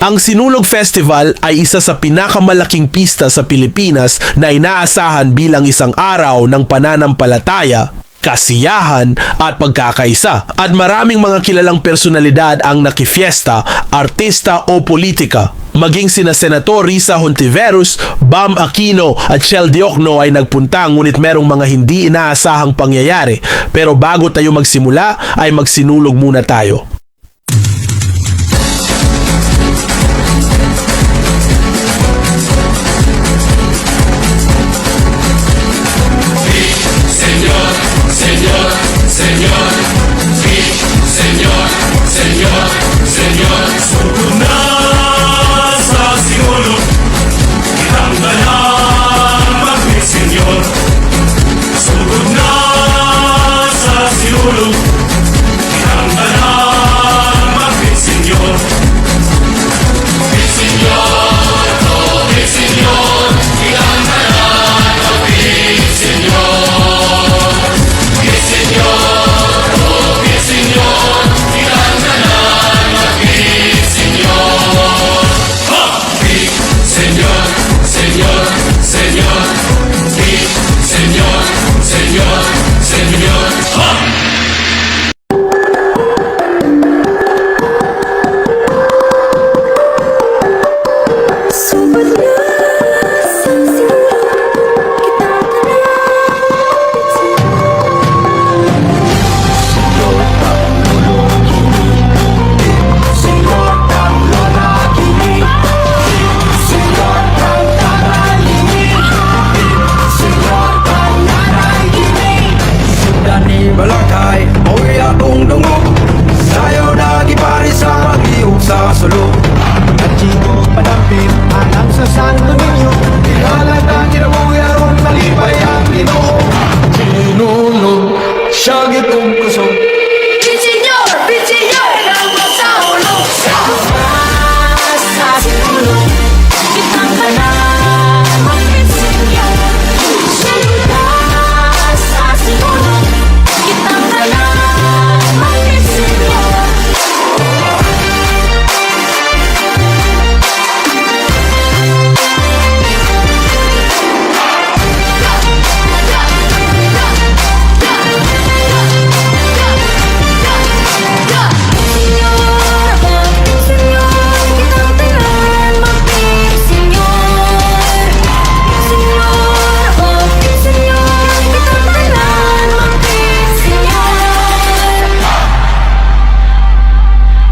Ang Sinulog Festival ay isa sa pinakamalaking pista sa Pilipinas na inaasahan bilang isang araw ng pananampalataya, kasiyahan at pagkakaisa. At maraming mga kilalang personalidad ang nakifiesta, artista o politika. Maging sina Senator Risa Hontiveros, Bam Aquino at Shell Diokno ay nagpunta ngunit merong mga hindi inaasahang pangyayari. Pero bago tayo magsimula ay magsinulog muna tayo.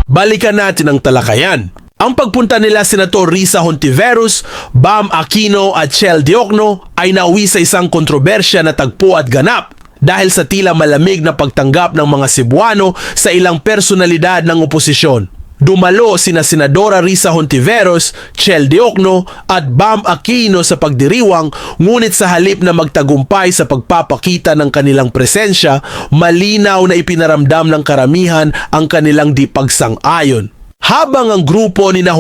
Balikan natin ang talakayan. Ang pagpunta nila Senator Risa Hontiveros, Bam Aquino at Shell Diokno ay nauwi sa isang kontrobersya na tagpo at ganap dahil sa tila malamig na pagtanggap ng mga Cebuano sa ilang personalidad ng oposisyon. Dumalo sina Senadora Risa Hontiveros, Chel Diokno at Bam Aquino sa pagdiriwang ngunit sa halip na magtagumpay sa pagpapakita ng kanilang presensya, malinaw na ipinaramdam ng karamihan ang kanilang di pagsang-ayon. Habang ang grupo ni na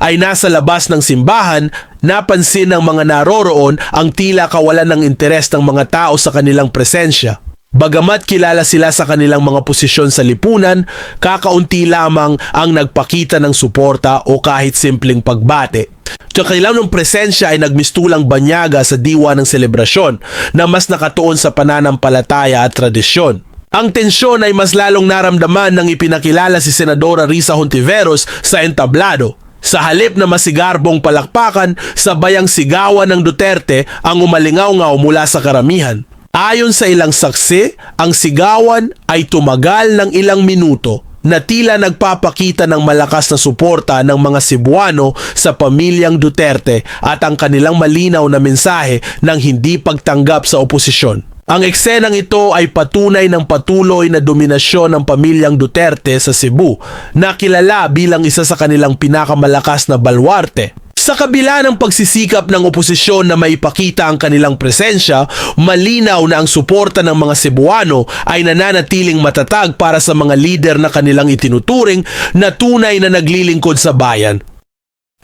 ay nasa labas ng simbahan, napansin ng mga naroroon ang tila kawalan ng interes ng mga tao sa kanilang presensya. Bagamat kilala sila sa kanilang mga posisyon sa lipunan, kakaunti lamang ang nagpakita ng suporta o kahit simpleng pagbate. Sa kanilang ng presensya ay nagmistulang banyaga sa diwa ng selebrasyon na mas nakatuon sa pananampalataya at tradisyon. Ang tensyon ay mas lalong naramdaman ng ipinakilala si Senadora Risa Hontiveros sa entablado. Sa halip na masigarbong palakpakan, sabayang sigawan ng Duterte ang umalingaw-ngaw mula sa karamihan. Ayon sa ilang saksi, ang sigawan ay tumagal ng ilang minuto na tila nagpapakita ng malakas na suporta ng mga Cebuano sa pamilyang Duterte at ang kanilang malinaw na mensahe ng hindi pagtanggap sa oposisyon. Ang eksenang ito ay patunay ng patuloy na dominasyon ng pamilyang Duterte sa Cebu na kilala bilang isa sa kanilang pinakamalakas na balwarte. Sa kabila ng pagsisikap ng oposisyon na maipakita ang kanilang presensya, malinaw na ang suporta ng mga Cebuano ay nananatiling matatag para sa mga lider na kanilang itinuturing na tunay na naglilingkod sa bayan.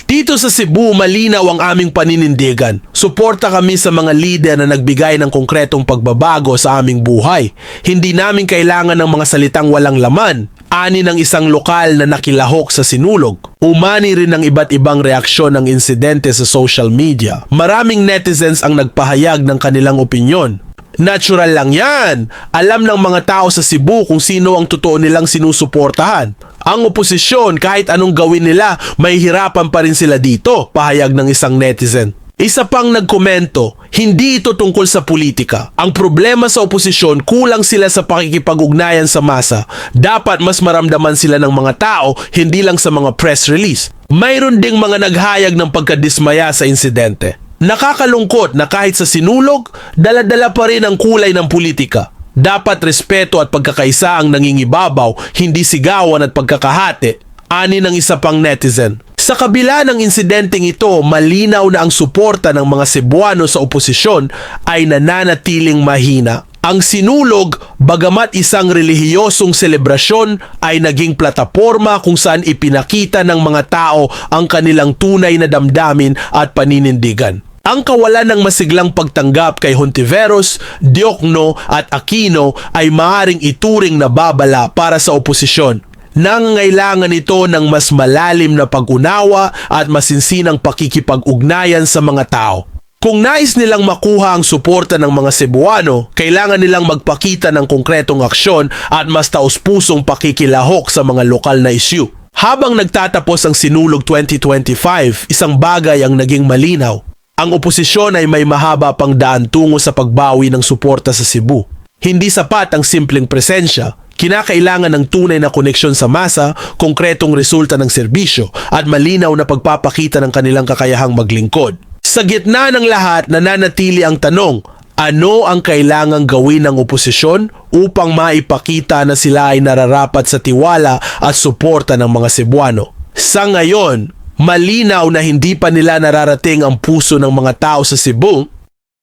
Dito sa Cebu, malinaw ang aming paninindigan. Suporta kami sa mga lider na nagbigay ng konkretong pagbabago sa aming buhay. Hindi namin kailangan ng mga salitang walang laman. Ani ng isang lokal na nakilahok sa sinulog. Umani rin ng iba't ibang reaksyon ng insidente sa social media. Maraming netizens ang nagpahayag ng kanilang opinyon. Natural lang yan. Alam ng mga tao sa Cebu kung sino ang totoo nilang sinusuportahan. Ang oposisyon, kahit anong gawin nila, may hirapan pa rin sila dito, pahayag ng isang netizen. Isa pang nagkomento, hindi ito tungkol sa politika. Ang problema sa oposisyon, kulang sila sa pakikipag-ugnayan sa masa. Dapat mas maramdaman sila ng mga tao, hindi lang sa mga press release. Mayroon ding mga naghayag ng pagkadismaya sa insidente. Nakakalungkot na kahit sa sinulog, daladala pa rin ang kulay ng politika. Dapat respeto at pagkakaisa ang nangingibabaw, hindi sigawan at pagkakahati. Ani ng isa pang netizen. Sa kabila ng insidenteng ito, malinaw na ang suporta ng mga Cebuano sa oposisyon ay nananatiling mahina. Ang sinulog, bagamat isang relihiyosong selebrasyon, ay naging plataporma kung saan ipinakita ng mga tao ang kanilang tunay na damdamin at paninindigan. Ang kawalan ng masiglang pagtanggap kay Hontiveros, Diokno at Aquino ay maaring ituring na babala para sa oposisyon. Nangangailangan ito ng mas malalim na pag-unawa at masinsinang pakikipag-ugnayan sa mga tao. Kung nais nilang makuha ang suporta ng mga Cebuano, kailangan nilang magpakita ng konkretong aksyon at mas taus-pusong pakikilahok sa mga lokal na issue. Habang nagtatapos ang Sinulog 2025, isang bagay ang naging malinaw. Ang oposisyon ay may mahaba pang daan tungo sa pagbawi ng suporta sa Cebu. Hindi sapat ang simpleng presensya. Kinakailangan ng tunay na koneksyon sa masa, konkretong resulta ng serbisyo, at malinaw na pagpapakita ng kanilang kakayahang maglingkod. Sa gitna ng lahat, nananatili ang tanong, ano ang kailangang gawin ng oposisyon upang maipakita na sila ay nararapat sa tiwala at suporta ng mga Cebuano? Sa ngayon, malinaw na hindi pa nila nararating ang puso ng mga tao sa Cebu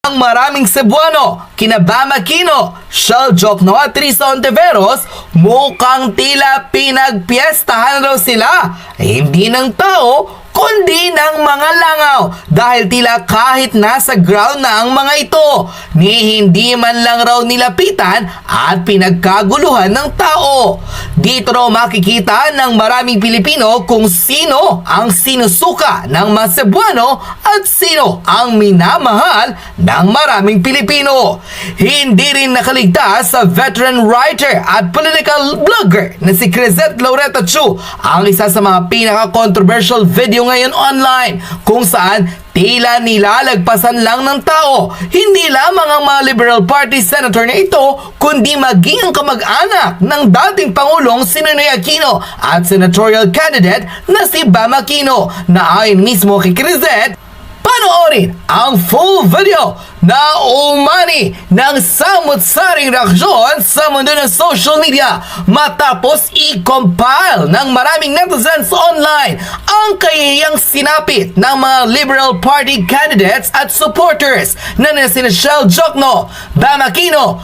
Ang maraming Cebuano, kinabama Kino, Shell Jokno at Risa Ontiveros, mukhang tila pinagpiestahan raw sila. Eh, hindi ng tao, kundi ng mga langaw dahil tila kahit nasa ground na ang mga ito ni hindi man lang raw nilapitan at pinagkaguluhan ng tao. Dito raw makikita ng maraming Pilipino kung sino ang sinusuka ng mga Cebuano at sino ang minamahal ng maraming Pilipino. Hindi rin nakaligtas sa veteran writer at political blogger na si Crisette Loretta Chu ang isa sa mga pinaka-controversial video ngayon online kung saan tila nilalagpasan lang ng tao. Hindi lamang ang mga Liberal Party senator na ito, kundi maging ang kamag-anak ng dating Pangulong si Nonoy Aquino at senatorial candidate na si Bam Aquino na ayon mismo kay Crisette, Panoorin ang full video na umani ng samut-saring reaksyon sa mundo ng social media matapos i-compile ng maraming netizens online ang kayayang sinapit ng mga Liberal Party candidates at supporters na sina Shell Jokno, Bam Aquino,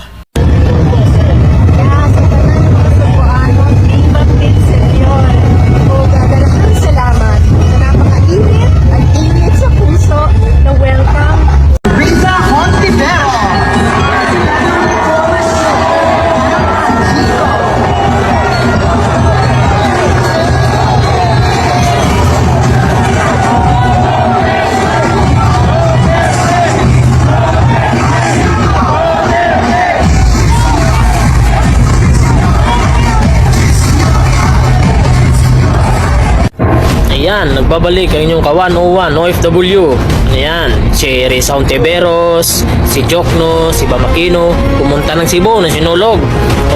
Ayan, nagbabalik ang inyong ka-101 OFW. Ayan, si Risa Ontiveros, si Jokno, si Bamakino, pumunta ng Cebu na sinulog.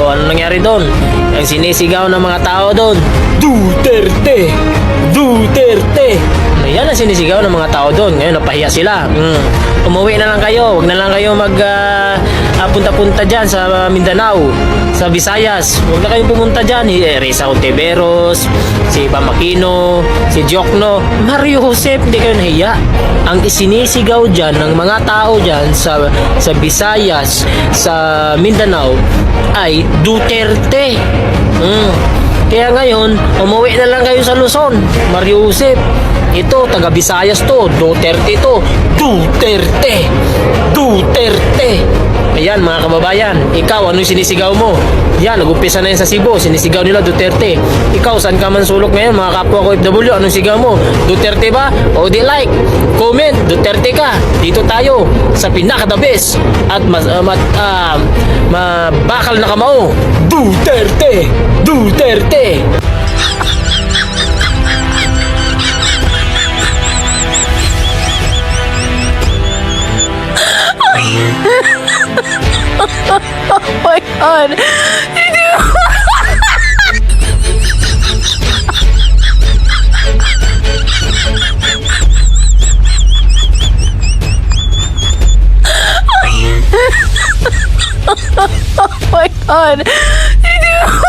O ano nangyari doon? Ang sinisigaw ng mga tao doon, Duterte! Duterte! Ayan ang sinisigaw ng mga tao doon. Ngayon, napahiya sila. Mm. Umuwi na lang kayo. Huwag na lang kayo mag ah, ah, punta-punta dyan sa Mindanao, sa Visayas. Huwag na kayong pumunta dyan. Eh, Risa Ontiveros, si Bamakino, si Jokno, Mario Josep, hindi kayo nahiya. Ang isinisigaw dyan ng mga tao dyan sa, sa Visayas, sa Mindanao, ay Duterte. Mm. Kaya ngayon, umuwi na lang kayo sa Luzon, Mario Josep. Ito, taga Visayas to, Duterte to. Duterte! Duterte! Ayan mga kababayan, ikaw anong sinisigaw mo? Yan, nag-umpisa na yan sa Cebu, sinisigaw nila Duterte. Ikaw, saan ka man sulok ngayon mga kapwa ko FW, anong sigaw mo? Duterte ba? O di like, comment, Duterte ka. Dito tayo sa pinaka the best at mas, uh, mat, ah, mabakal na kamao. Duterte! Duterte! Oh my God! Oh my God!